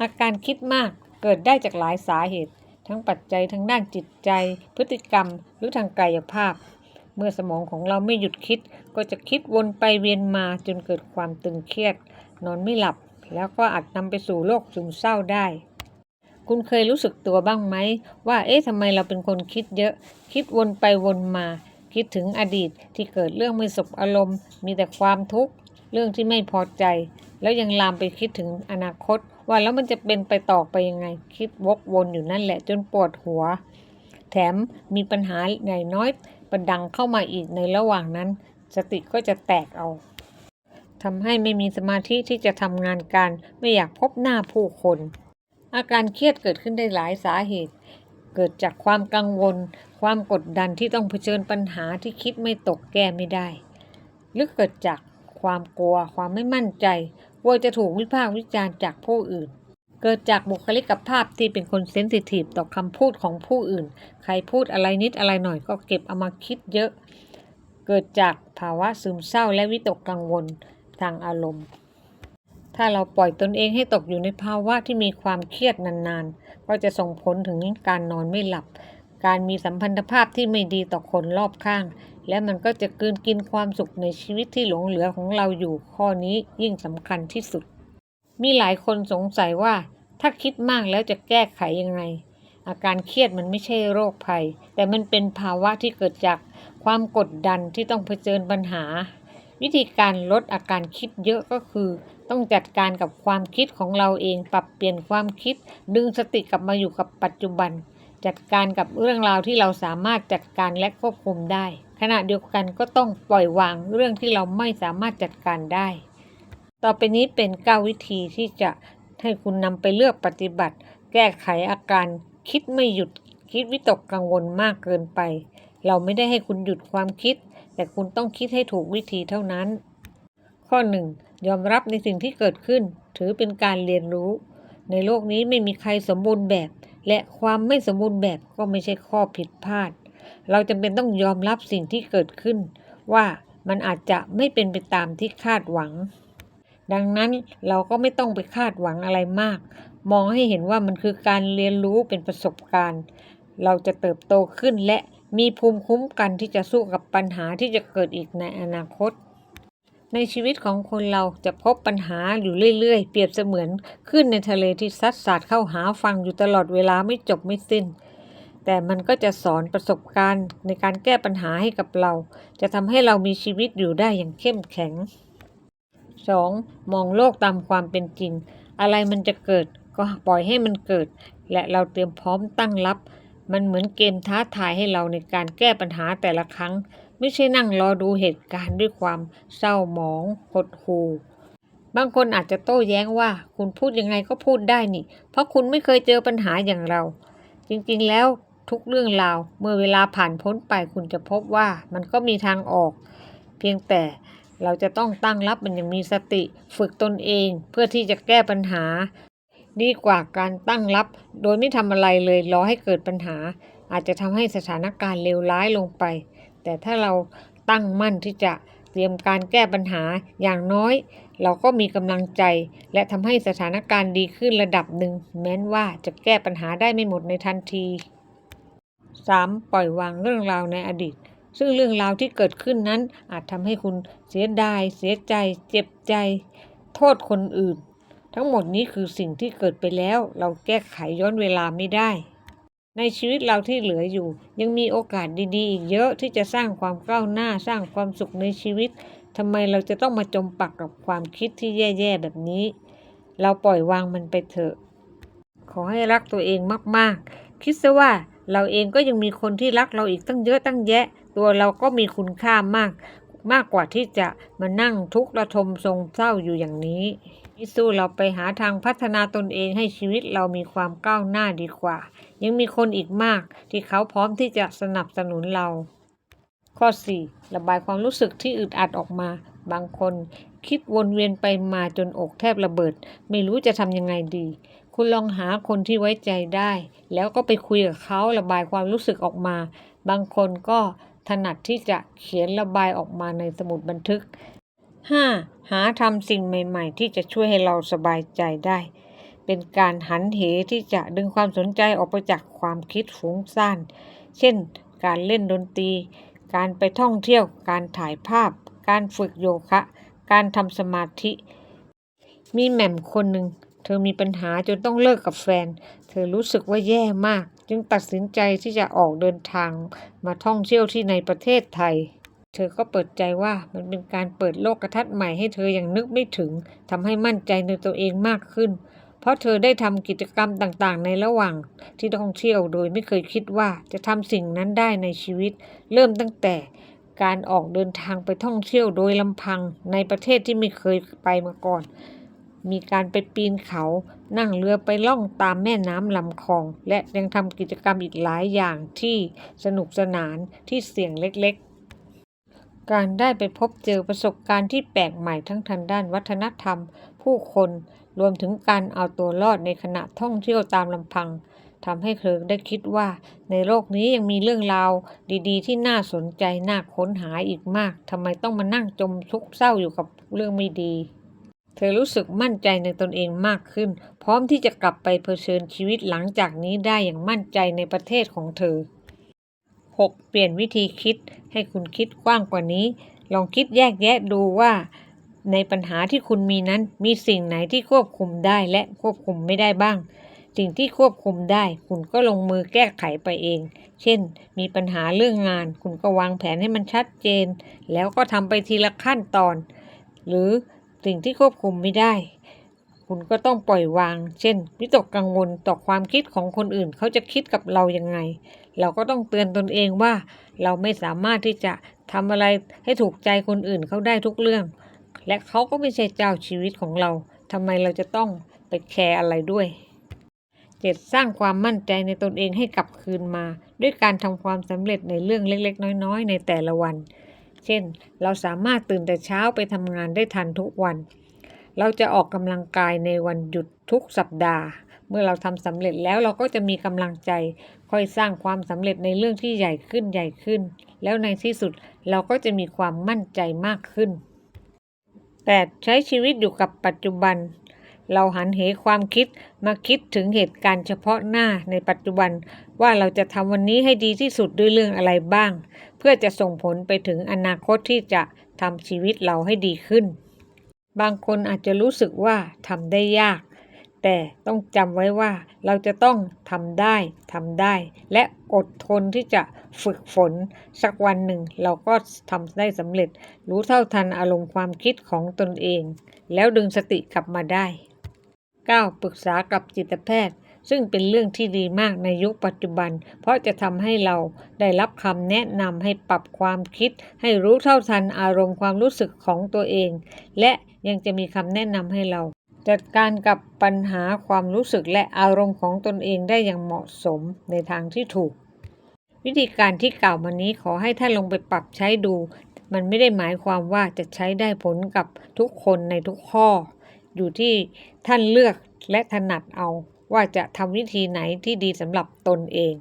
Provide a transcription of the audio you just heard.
อาการคิดมากเกิดได้จากหลายสาเหตุ ทั้งปัจจัยทางด้านจิตใจ พฤติกรรมหรือทางกายภาพ เมื่อสมองของเราไม่หยุดคิด ก็จะคิดวนไปเวียนมาจนเกิดความตึงเครียด นอนไม่หลับ แล้วก็อาจนำไปสู่โรคซึมเศร้าได้ คุณเคยรู้สึกตัวบ้างไหม ว่าเอ๊ะทำไมเราเป็นคนคิดเยอะ คิดวนไปวนมา คิดถึงอดีตที่เกิดเรื่องไม่สบอารมณ์ มีแต่ความทุกข์เรื่องที่ไม่พอใจ แล้วยังลามไปคิดถึงอนาคต ว่าแล้วมันจะเป็นไปต่อไปยังไง คิดวกวนอยู่นั่นแหละจนปวดหัว แถมมีปัญหาใหญ่น้อยประดังเข้ามาอีกในระหว่างนั้น สติก็จะแตกเอาทำให้ไม่มีสมาธิที่จะทำงานการไม่อยากพบหน้าผู้คน อาการเครียดเกิดขึ้นได้หลายสาเหตุ เกิดจากความกังวล ความกดดันที่ต้องเผชิญปัญหาที่คิดไม่ตกแก้ไม่ได้ หรือเกิดจากความกลัว ความไม่มั่นใจ กลัวจะถูกวิพากษ์วิจารณ์จากผู้อื่น เกิดจากบุคลิกภาพที่เป็นคนเซนซิทีฟต่อคำพูดของผู้อื่น ใครพูดอะไรนิดอะไรหน่อยก็เก็บเอามาคิดเยอะ เกิดจากภาวะซึมเศร้าและวิตกกังวลทางอารมณ์ถ้าเราปล่อยตนเองให้ตกอยู่ในภาวะที่มีความเครียดนานๆ ก็จะส่งผลถึงการนอนไม่หลับ การมีสัมพันธภาพที่ไม่ดีต่อคนรอบข้าง และมันก็จะกลืนกินความสุขในชีวิตที่หลงเหลือของเราอยู่ข้อนี้ยิ่งสำคัญที่สุด มีหลายคนสงสัยว่าถ้าคิดมากแล้วจะแก้ไขยังไง อาการเครียดมันไม่ใช่โรคภัย แต่มันเป็นภาวะที่เกิดจากความกดดันที่ต้องเผชิญปัญหา วิธีการลดอาการคิดเยอะก็คือ ต้องจัดการกับความคิดของเราเองปรับเปลี่ยนความคิด ดึงสติกลับมาอยู่กับปัจจุบัน จัดการกับเรื่องราวที่เราสามารถจัดการและควบคุมได้ ขณะเดียวกันก็ต้องปล่อยวางเรื่องที่เราไม่สามารถจัดการได้ ต่อไปนี้เป็น 9 วิธีที่จะให้คุณนำไปเลือกปฏิบัติ แก้ไขอาการคิดไม่หยุดคิดวิตกกังวลมากเกินไป เราไม่ได้ให้คุณหยุดความคิด แต่คุณต้องคิดให้ถูกวิธีเท่านั้น ข้อ 1. ยอมรับในสิ่งที่เกิดขึ้น ถือเป็นการเรียนรู้ ในโลกนี้ไม่มีใครสมบูรณ์แบบ และความไม่สมบูรณ์แบบก็ไม่ใช่ข้อผิดพลาด เราจำเป็นต้องยอมรับสิ่งที่เกิดขึ้น ว่ามันอาจจะไม่เป็นไปตามที่คาดหวัง ดังนั้นเราก็ไม่ต้องไปคาดหวังอะไรมาก มองให้เห็นว่ามันคือการเรียนรู้เป็นประสบการณ์ เราจะเติบโตขึ้นและมีภูมิคุ้มกันที่จะสู้กับปัญหาที่จะเกิดอีกในอนาคต ในชีวิตของคนเราจะพบปัญหาอยู่เรื่อยๆ เปรียบเสมือนขึ้นในทะเลที่ซัดสาดเข้าหาฟังอยู่ตลอดเวลาไม่จบไม่สิ้น แต่มันก็จะสอนประสบการณ์ในการแก้ปัญหาให้กับเรา จะทำให้เรามีชีวิตอยู่ได้อย่างเข้มแข็ง 2. มองโลกตามความเป็นจริง อะไรมันจะเกิดก็ปล่อยให้มันเกิด และเราเตรียมพร้อมตั้งรับ มันเหมือนเกมท้าทายให้เราในการแก้ปัญหาแต่ละครั้ง ไม่ใช่นั่งรอดูเหตุการณ์ด้วยความเศร้าหมองหดหู่บางคนอาจจะโต้แย้งว่าคุณพูดยังไงก็พูดได้นี่ เพราะคุณไม่เคยเจอปัญหาอย่างเรา จริงๆแล้วทุกเรื่องราวเมื่อเวลาผ่านพ้นไปคุณจะพบว่ามันก็มีทางออก เพียงแต่เราจะต้องตั้งรับมันอย่างมีสติ ฝึกตนเองเพื่อที่จะแก้ปัญหา ดีกว่าการตั้งรับ โดยไม่ทำอะไรเลยรอให้เกิดปัญหา อาจจะทำให้สถานการณ์เลวร้ายลงไป แต่ถ้าเราตั้งมั่นที่จะเตรียมการแก้ปัญหาอย่างน้อย เราก็มีกำลังใจ และทำให้สถานการณ์ดีขึ้นระดับหนึ่ง แม้นว่าจะแก้ปัญหาได้ไม่หมดในทันที 3. ปล่อยวางเรื่องราวในอดีต ซึ่งเรื่องราวที่เกิดขึ้นนั้น อาจทำให้คุณเสียดาย เสียใจ เจ็บใจ โทษคนอื่น ทั้งหมดนี้คือสิ่งที่เกิดไปแล้ว เราแก้ไขย้อนเวลาไม่ได้ ในชีวิตเราที่เหลืออยู่ ยังมีโอกาสดีๆอีกเยอะที่จะสร้างความก้าวหน้าสร้างความสุขในชีวิตทำไมเราจะต้องมาจมปักกับความคิดที่แย่ๆแบบนี้ เราปล่อยวางมันไปเถอะ ขอให้รักตัวเองมากๆ คิดซะว่าเราเองก็ยังมีคนที่รักเราอีกตั้งเยอะตั้งแยะ ตัวเราก็มีคุณค่ามาก มากกว่าที่จะมานั่งทุกข์ระทมทรงเศร้าอยู่อย่างนี้ นี่สู้เราไปหาทางพัฒนาตนเองให้ชีวิตเรามีความก้าวหน้าดีกว่า ยังมีคนอีกมากที่เขาพร้อมที่จะสนับสนุนเรา ข้อ 4. ระบายความรู้สึกที่อึดอัดออกมา บางคนคิดวนเวียนไปมาจนอกแทบระเบิด ไม่รู้จะทำยังไงดี คุณลองหาคนที่ไว้ใจได้ แล้วก็ไปคุยกับเขาระบายความรู้สึกออกมา บางคนก็ถนัดที่จะเขียนระบายออกมาในสมุดบันทึก 5. หาทำสิ่งใหม่ๆ ที่จะช่วยให้เราสบายใจได้ เป็นการหันเหที่จะดึงความสนใจออกไปจากความคิดฟุ้งซ่าน เช่น การเล่นดนตรี การไปท่องเที่ยว การถ่ายภาพ การฝึกโยคะ การทำสมาธิ มีแหม่มคนหนึ่ง เธอมีปัญหาจนต้องเลิกกับแฟน เธอรู้สึกว่าแย่มาก จึงตัดสินใจที่จะออกเดินทางมาท่องเที่ยวที่ในประเทศไทย เธอก็เปิดใจว่ามันเป็นการเปิดโลกกระทัศน์ใหม่ให้เธออย่างนึกไม่ถึงทำให้มั่นใจในตัวเองมากขึ้น เพราะเธอได้ทำกิจกรรมต่างๆ ในระหว่างที่ท่องเที่ยวโดยไม่เคยคิดว่าจะทำสิ่งนั้นได้ในชีวิต เริ่มตั้งแต่การออกเดินทางไปท่องเที่ยวโดยลำพังในประเทศที่ไม่เคยไปมาก่อน มีการไปปีนเขานั่งเรือไปล่องตามแม่น้ำลำคลอง และยังทำกิจกรรมอีกหลายอย่างที่สนุกสนานที่เสี่ยงเล็กๆ การได้ไปพบเจอประสบการณ์ที่แปลกใหม่ทั้งทางด้านวัฒนธรรม ผู้คนรวมถึงการเอาตัวรอดในขณะท่องเที่ยวตามลำพังทำให้เธอได้คิดว่า ในโลกนี้ยังมีเรื่องราวดีๆ ที่น่าสนใจน่าค้นหาอีกมากทำไมต้องมานั่งจมทุกข์เศร้าอยู่กับเรื่องไม่ดี เธอรู้สึกมั่นใจในตนเองมากขึ้น พร้อมที่จะกลับไปเผชิญชีวิตหลังจากนี้ได้อย่างมั่นใจในประเทศของเธอ 6. เปลี่ยนวิธีคิดให้คุณคิดกว้างกว่านี้ ลองคิดแยกแยะดูว่า ในปัญหาที่คุณมีนั้นมีสิ่งไหนที่ควบคุมได้และควบคุมไม่ได้บ้าง สิ่งที่ควบคุมได้ คุณก็ลงมือแก้ไขไปเอง เช่น มีปัญหาเรื่องงาน คุณก็วางแผนให้มันชัดเจน แล้วก็ทำไปทีละขั้นตอน หรือสิ่งที่ควบคุมไม่ได้ คุณก็ต้องปล่อยวาง เช่น วิตกกังวลต่อความคิดของคนอื่น เขาจะคิดกับเรายังไง เราก็ต้องเตือนตนเองว่า เราไม่สามารถที่จะทำอะไรให้ถูกใจคนอื่นเขาได้ทุกเรื่อง และเขาก็ไม่ใช่เจ้าชีวิตของเราทำไมเราจะต้องไปแคร์อะไรด้วยเจ็ดสร้างความมั่นใจในตนเองให้กลับคืนมา ด้วยการทำความสำเร็จในเรื่องเล็กๆ น้อยๆ ในแต่ละวัน เช่น เราสามารถตื่นแต่เช้าไปทำงานได้ทันทุกวัน เราจะออกกำลังกายในวันหยุดทุกสัปดาห์ เมื่อเราทำสำเร็จแล้วเราก็จะมีกำลังใจ ค่อยสร้างความสำเร็จในเรื่องที่ใหญ่ขึ้นใหญ่ขึ้น แล้วในที่สุดเราก็จะมีความมั่นใจมากขึ้น 8. ใช้ชีวิตอยู่กับปัจจุบัน เราหันเหความคิดมาคิดถึงเหตุการณ์เฉพาะหน้าในปัจจุบัน ว่าเราจะทำวันนี้ให้ดีที่สุดด้วยเรื่องอะไรบ้าง เพื่อจะส่งผลไปถึงอนาคตที่จะทำชีวิตเราให้ดีขึ้น บางคนอาจจะรู้สึกว่าทำได้ยาก แต่ต้องจำไว้ว่าเราจะต้องทำได้ทำได้ และอดทนที่จะฝึกฝน สักวันหนึ่งเราก็ทำได้สำเร็จ รู้เท่าทันอารมณ์ความคิดของตนเอง แล้วดึงสติกลับมาได้ 9. ปรึกษากับจิตแพทย์ ซึ่งเป็นเรื่องที่ดีมากในยุคปัจจุบัน เพราะจะทำให้เราได้รับคำแนะนำให้ปรับความคิด ให้รู้เท่าทันอารมณ์ความรู้สึกของตัวเอง และยังจะมีคำแนะนำให้เรา จัดการกับปัญหาความรู้สึกและอารมณ์ของตนเองได้อย่างเหมาะสมในทางที่ถูก วิธีการที่กล่าวมานี้ขอให้ท่านลงไปปรับใช้ดู มันไม่ได้หมายความว่าจะใช้ได้ผลกับทุกคนในทุกข้อ อยู่ที่ท่านเลือกและถนัดเอา ว่าจะทำวิธีไหนที่ดีสำหรับตนเอง